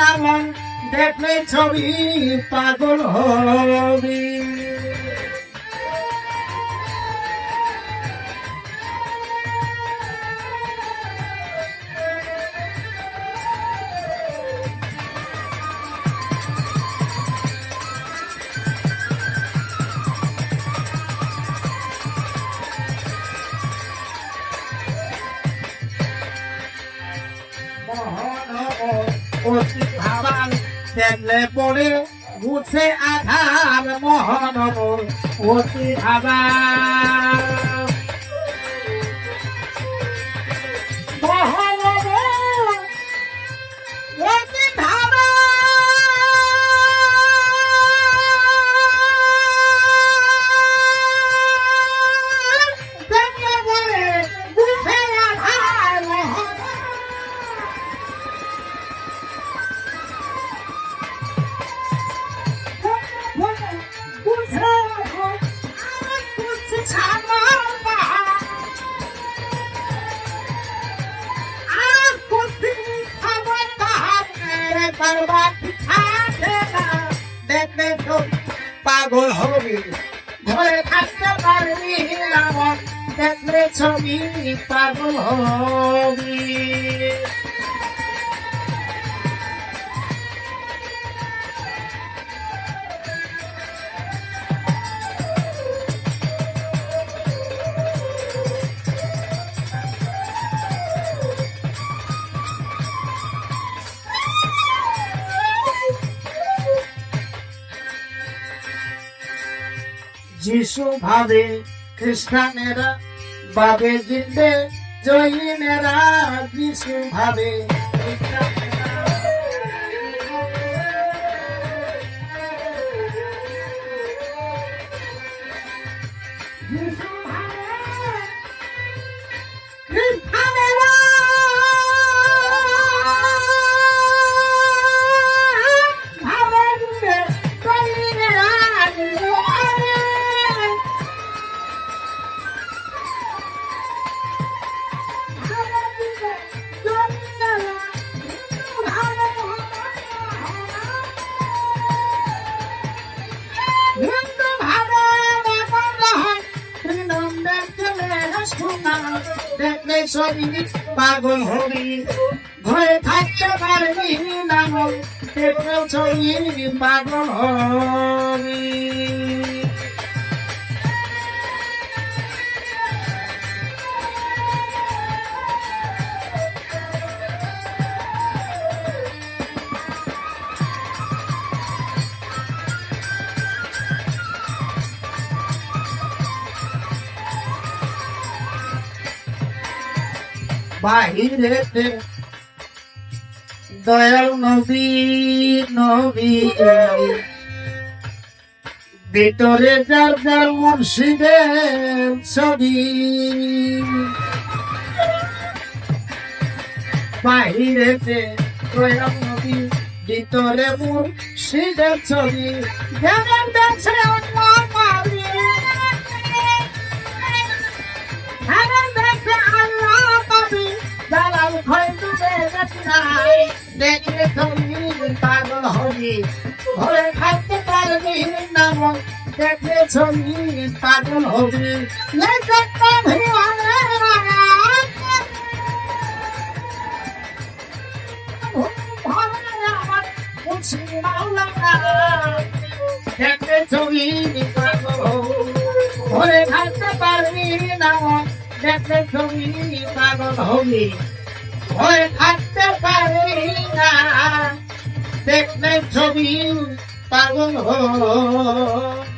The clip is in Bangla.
পারবি না মন দেখলে ছবি পাগল হবি। অতি ভাবান দেখলে পরে উঠে আধার মহানগর অতি ভাবান পাগল হবি। ঘরে থাকতে পারবি না। দেখলে ছবি পাগল যিশু ভাবে খ্রিস্টানেরা বাবে জিন্দে জৈনেরা যিশু ভাবে খ্রিস্টানেরা। দেখলে ছবি পাগল হবি। ঘরে থাকতে পারবি না মন দেখলে ছবি পাগল বাহিরেতে দয়াল নবী নবী ভিতরে যার যার মুর্শিদের ছবি। বাহিরেতে দয়াল নবী ভিতরে মুর্শিদের ছবি। যেমন দেখছে অন্য নাই। দেখলে তুমি পাগল হবি ঘরে থাকতে পারবি না মন দেখলে ছবি পাগল হবি। দেখতে ছবি ঘরে থাকতে পারবি না দেখতে ছবি পাগল হবি ঘরে থাকতে পারবি না দেখলে ছবি পাগল হবি